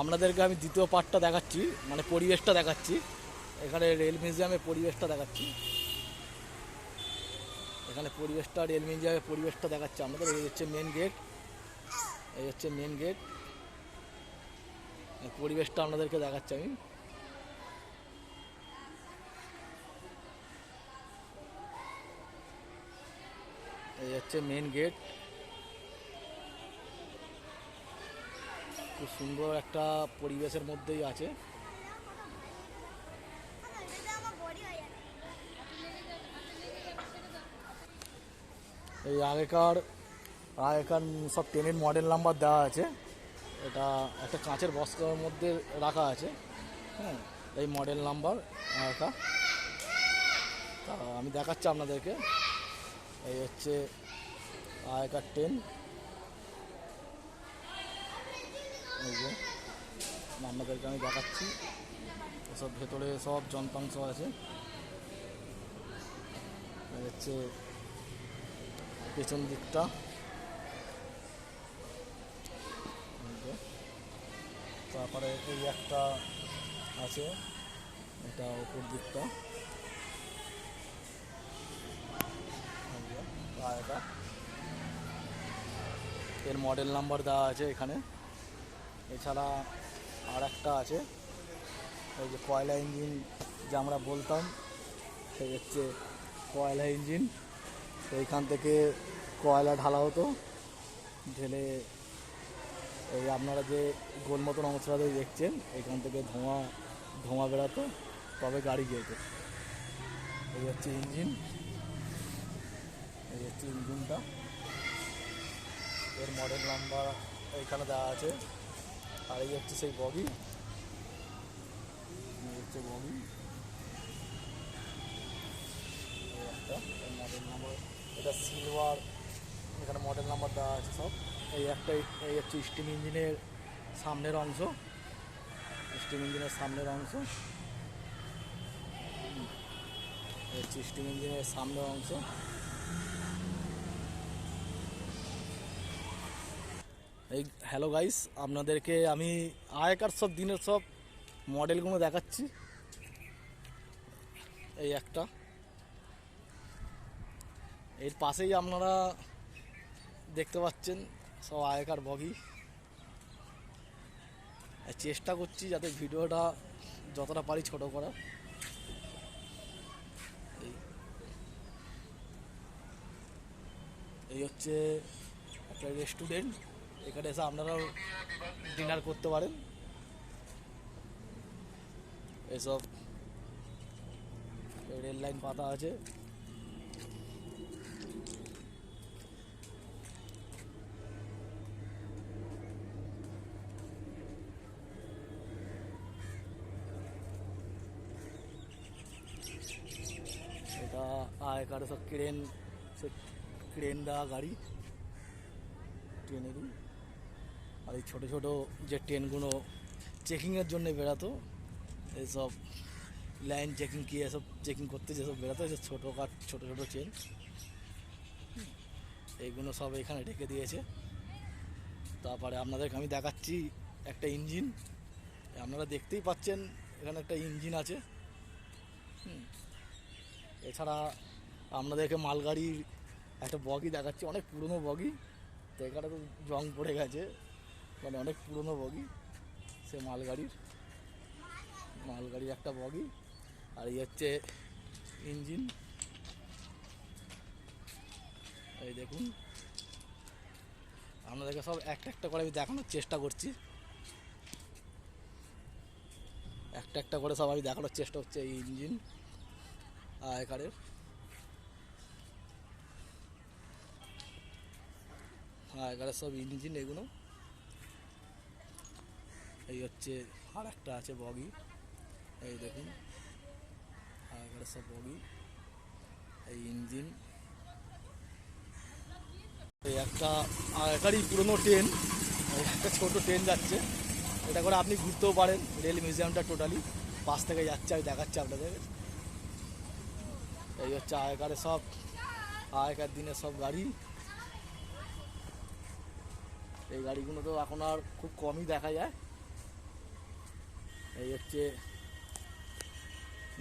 আপনাদেরকে আমি দ্বিতীয় পার্টটা দেখাচ্ছি মানে পরিবেশটা দেখাচ্ছি। এখানে রেল মিউজিয়ামের পরিবেশটা দেখাচ্ছি। এখানে পরিবেশটা, রেল মিউজিয়ামের পরিবেশটা দেখাচ্ছি আমাদের এই হচ্ছে মেন গেট এই হচ্ছে মেন গেট পরিবেশটা আপনাদেরকে দেখাচ্ছি আমি। এই হচ্ছে মেন গেট খুব সুন্দর একটা পরিবেশের মধ্যেই আছে। এই আগেকার আগেকার সব ট্রেনের মডেল নাম্বার দেওয়া আছে। এটা একটা কাঁচের বস্তার মধ্যে রাখা আছে। হ্যাঁ এই মডেল নাম্বার আগেকার। তা আমি দেখাচ্ছি আপনাদেরকে। এই হচ্ছে আগেকার ট্রেন। এই যে আপনাদেরকে আমি দেখাচ্ছি। এসব ভেতরে সব যন্ত্রাংশ আছে। হচ্ছে পেছন দিকটা। তারপরে এই একটা আছে এটা উপর দিকটা। যে, এর মডেল নাম্বার দেওয়া আছে এখানে। এছাড়া আর একটা আছে। ওই যে কয়লা ইঞ্জিন যে আমরা বলতাম, সেই হচ্ছে কয়লা ইঞ্জিন। সেইখান থেকে কয়লা ঢালা হতো। ঢেলে এই আপনারা যে গোল মতন অংশটা দেখছেন এখান থেকে ধোঁয়া ধোঁয়া বেরাতো, তবে গাড়ি যেত। এই হচ্ছে ইঞ্জিন। এই হচ্ছে ইঞ্জিনটা। এর মডেল নাম্বার এইখানে দেওয়া আছে। আর এই হচ্ছে সেই বগি। হচ্ছে বগি। একটা মডেল নাম্বার এটা সিলভার এখানে মডেল নাম্বার দেওয়া আছে সব। এই একটা এই হচ্ছে স্টিম ইঞ্জিনের সামনের অংশ। স্টিম ইঞ্জিনের সামনের অংশ। হচ্ছে স্টিম ইঞ্জিনের সামনের অংশ। এই হ্যালো গাইস, আপনাদেরকে আমি আগেকার সব, দিনের সব মডেলগুলো দেখাচ্ছি। এই একটা। এর পাশেই আপনারা দেখতে পাচ্ছেন সব আগেকার বগি। চেষ্টা করছি যাতে ভিডিওটা যতটা পারি ছোট এই। এই হচ্ছে একটা রেস্টুরেন্ট এখানে এসে আপনারাও ডিনার করতে পারেন। এসব রেল লাইন পাতা আছে। এটা সব ক্রেন ক্রেন দেওয়া গাড়ি। ট্রেনেরই আর এই ছোটো ছোটো যে ট্রেনগুলো চেকিংয়ের জন্য বেরাতো এইসব লাইন চেকিং কি এসব চেকিং করতে যেসব বেরাতো এসব ছোটো কাট ছোটো ছোটো ট্রেন এইগুলো সব এখানে রেখে দিয়েছে। তারপরে আপনাদেরকে আমি দেখাচ্ছি একটা ইঞ্জিন আপনারা দেখতেই পাচ্ছেন, এখানে একটা ইঞ্জিন আছে। এছাড়া আপনাদেরকে মালগাড়ির একটা বগি দেখাচ্ছি, অনেক পুরনো বগি। তো এখানে তো জং পড়ে গেছে। মানে অনেক পুরনো বগি। সে মালগাড়ির মালগাড়ির একটা বগি। আর এই হচ্ছে ইঞ্জিন। এই দেখুন। আপনাদেরকে সব একটা একটা করে আমি দেখানোর চেষ্টা করছি। একটা একটা করে সব আমি দেখানোর চেষ্টা হচ্ছে এই ইঞ্জিন আগেকারের। আগেকারের সব ইঞ্জিন এগুলো। এই হচ্ছে আর একটা আছে বগি। এই দেখুন আগেকারের সব বগি। এই ইঞ্জিন। এই একটা আগেকারই পুরনো ট্রেন। একটা ছোট ট্রেন যাচ্ছে। এটা করে আপনি ঘুরতেও পারেন, রেল মিউজিয়ামটা টোটালি। পাশ থেকে যাচ্ছে, আমি দেখাচ্ছি আপনাদের। এই হচ্ছে আগেকারের সব, আগেকার দিনের সব গাড়ি। এই গাড়িগুলো তো এখন আর খুব কমই দেখা যায়। এই হচ্ছে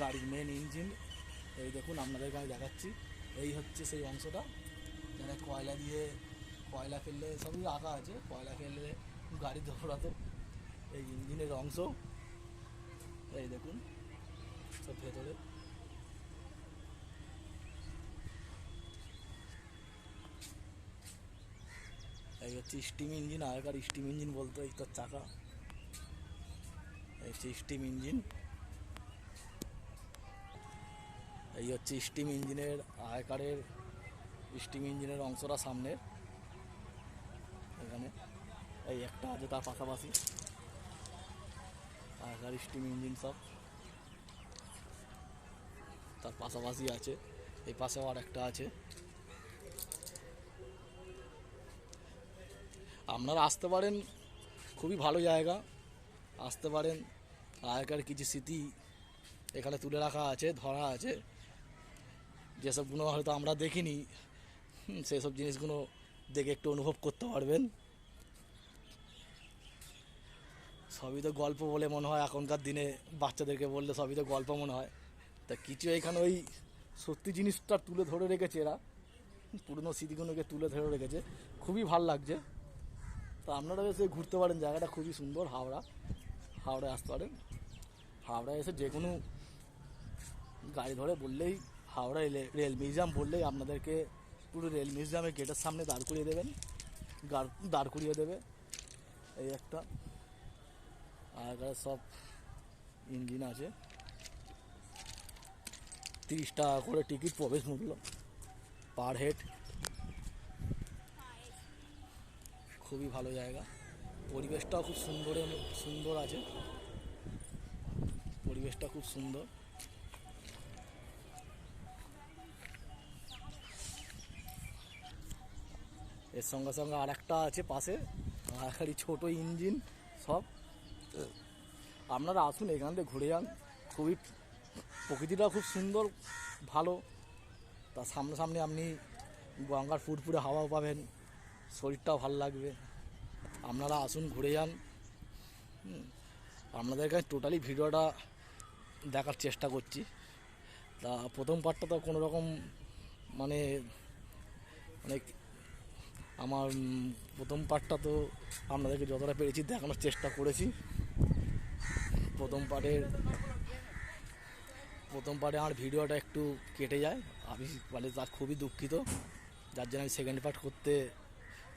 গাড়ির মেন ইঞ্জিন এই দেখুন আপনাদেরকে আমি দেখাচ্ছি। এই হচ্ছে সেই অংশটা। যারা কয়লা দিয়ে কয়লা ফেললে, সবই আঁকা আছে। কয়লা ফেললে গাড়ি দৌড়াতো। এই ইঞ্জিনের অংশ। এই দেখুন, সব ভেতরে। এই হচ্ছে স্টিম ইঞ্জিন আগেকার স্টিম ইঞ্জিন বলতো, এই তোর চাকা। স্টিম ইঞ্জিন এই হচ্ছে স্টিম ইঞ্জিনের আগেকারের স্টিম ইঞ্জিনের অংশটা সামনের। এখানে। এই একটা আছে তার পাশাপাশি। আগেকার স্টিম ইঞ্জিন সব। তার পাশাপাশি আছে। এই পাশেও আর একটা আছে। আপনারা আসতে পারেন, খুবই ভালো জায়গা। আসতে পারেন আগেকার কিছু স্মৃতি এখানে তুলে রাখা আছে, ধরা আছে যেসবগুলো হয়তো আমরা দেখিনি সেসব জিনিসগুলো দেখে একটু অনুভব করতে পারবেন। সবই তো গল্প বলে মনে হয়, এখনকার দিনে বাচ্চাদেরকে বললে সবই তো গল্প মনে হয়। তা কিছু এখানে ওই সত্যি জিনিসটা তুলে ধরে রেখেছে এরা, পুরনো স্মৃতিগুলোকে তুলে ধরে রেখেছে, খুবই ভালো লাগছে। তো আপনারা এসে ঘুরতে পারেন, জায়গাটা খুবই সুন্দর, হাওড়া, হাওড়ায় আসতে পারেন। হাওড়ায় এসে যে কোনো গাড়ি ধরে বললেই হাওড়া রেল- মিউজিয়াম বললেই আপনাদেরকে পুরো রেল মিউজিয়ামের গেটের সামনে দাঁড় করিয়ে দেবেন। দাঁড় করিয়ে দেবে। এই একটা। আর সব ইঞ্জিন আছে। তিরিশ টাকা করে টিকিট প্রবেশ মূল্য পার হেড। খুবই ভালো জায়গা। পরিবেশটাও খুব সুন্দর সুন্দর আছে। পরিবেশটা খুব সুন্দর। এর সঙ্গে সঙ্গে আর একটা আছে পাশে, আর ছোটো ইঞ্জিন সব। আপনারা আসুন, এখান থেকে ঘুরে যান। খুবই প্রকৃতিটা খুব সুন্দর, ভালো। তার সামনে সামনে আপনি গঙ্গার ফুরফুরে হাওয়াও পাবেন, শরীরটাও ভালো লাগবে। আপনারা আসুন, ঘুরে যান। আপনাদের কাছে টোটালি ভিডিওটা দেখার চেষ্টা করছি। তা প্রথম পার্টটা তো কোনো রকম মানে মানে আমার প্রথম পার্টটা তো আপনাদেরকে যতটা পেরেছি দেখানোর চেষ্টা করেছি। প্রথম পার্টের প্রথম পার্টে আমার ভিডিওটা একটু কেটে যায়। আমি মানে তার খুবই দুঃখিত। যার জন্য আমি সেকেন্ড পার্ট করতে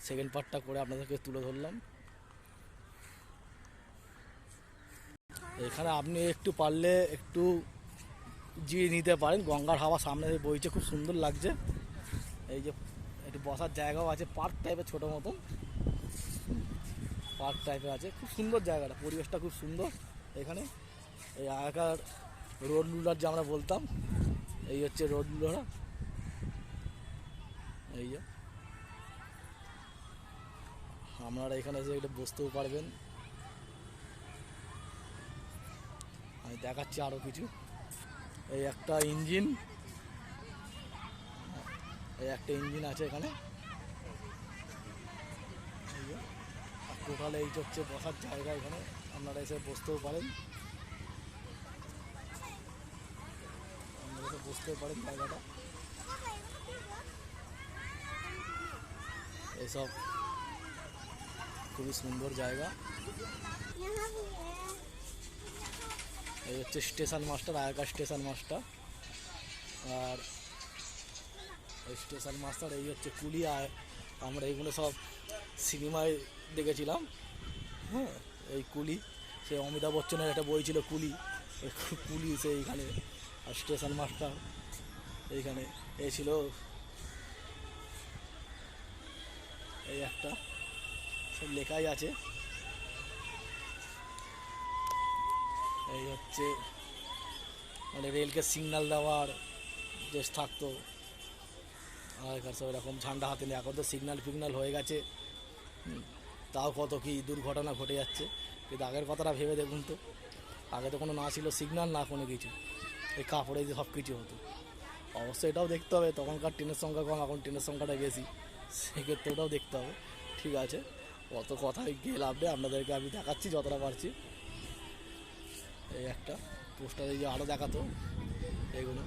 সেকেন্ড পার্টটা করে আপনাদেরকে তুলে ধরলাম। এখানে আপনি একটু পারলে একটু জিরিয়ে নিতে পারেন। গঙ্গার হাওয়া সামনে বইছে, খুব সুন্দর লাগছে। এই যে একটু বসার জায়গাও আছে, পার্ক টাইপের ছোটো মতন। পার্ক টাইপের আছে, খুব সুন্দর জায়গাটা, পরিবেশটা খুব সুন্দর। এখানে এই আগেকার রোড লুলার যে আমরা বলতাম, এই হচ্ছে রোড লুলারা এই যে। আপনারা এখানে এসে একটু বসতেও পারবেন। দেখাচ্ছি আরও কিছু। এই একটা ইঞ্জিন। এই একটা ইঞ্জিন আছে এখানে। টোটালে এই হচ্ছে বসার জায়গা এখানে। আপনারা এসে বসতেও পারেন। আপনারা বসতেও পারেন জায়গাটা। এসব খুবই সুন্দর জায়গা। এই হচ্ছে স্টেশন মাস্টার, আগেকার স্টেশন মাস্টার। আর এই স্টেশন মাস্টার, এই হচ্ছে কুলি আর আমরা এইগুলো সব সিনেমায় দেখেছিলাম। হ্যাঁ এই কুলি, সে অমিতাভ বচ্চনের একটা বই ছিল, কুলি। কুলি সে এইখানে, আর স্টেশন মাস্টার এইখানে। এই ছিল এই একটা, সব লেখাই আছে। এই হচ্ছে মানে রেলকে সিগন্যাল দেওয়ার যে থাকতো। আগেকার সব এরকম ঝান্ডা হাতে নিয়ে এখন তো সিগন্যাল ফিগনাল হয়ে গেছে। তাও কত কি দুর্ঘটনা ঘটে যাচ্ছে। কিন্তু আগের কথাটা ভেবে দেখুন তো, আগে তো কোনো না ছিল সিগন্যাল না কোনো কিছু। এই কাপড়ে সব কিছু হতো। অবশ্যই এটাও দেখতে হবে, তখনকার ট্রেনের সংখ্যা কম, এখন ট্রেনের সংখ্যাটা বেশি। সেক্ষেত্রে ওটাও দেখতে হবে। ঠিক আছে, অত কথায় গিয়ে লাভ নেই আপনাদেরকে আমি দেখাচ্ছি, যতটা পারছি। এই একটা। পোস্টারে যে আরও দেখাতো এগুলো।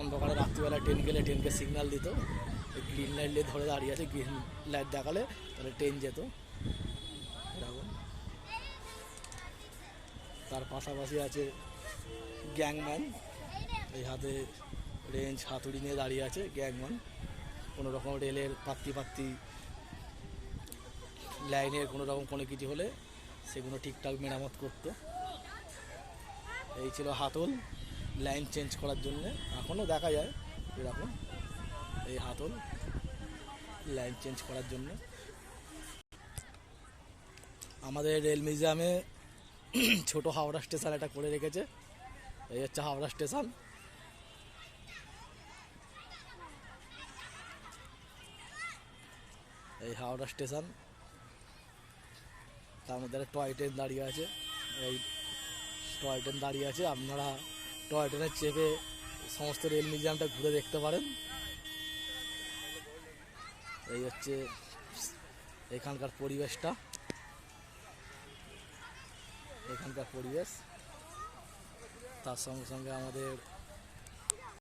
অন্ধকারে রাত্রিবেলা ট্রেন গেলে ট্রেনকে সিগন্যাল দিত। এই গ্রিন লাইট নিয়ে ধরে দাঁড়িয়ে আছে গ্রিন লাইট দেখালে তাহলে ট্রেন যেত। এরকম। তার পাশাপাশি আছে গ্যাংম্যান এই হাতে রেঞ্জ হাতুড়ি নিয়ে দাঁড়িয়ে আছে গ্যাংম্যান কোনো রকম রেলের পাত্তি পাত্তি লাইনের কোনো রকম কোনো কিছু হলে সেগুলো ঠিকঠাক মেরামত করতো। এই ছিল হাতল লাইন চেঞ্জ করার জন্যে। এখনও দেখা যায় এরকম, এই হাতল লাইন চেঞ্জ করার জন্য। আমাদের রেল মিউজিয়ামে ছোট হাওড়া স্টেশন এটা করে রেখেছে। এই হচ্ছে হাওড়া স্টেশন। এই হাওড়া স্টেশন। তার মধ্যে একটা টয় ট্রেন দাঁড়িয়ে আছে। এই টয় ট্রেন দাঁড়িয়ে আছে, আপনারা টয় ট্রেনে চেপে সমস্ত রেল মিউজিয়ামটা ঘুরে দেখতে পারেন। এই হচ্ছে এখানকার পরিবেশটা। এখানকার পরিবেশ। তার সঙ্গে সঙ্গে আমাদের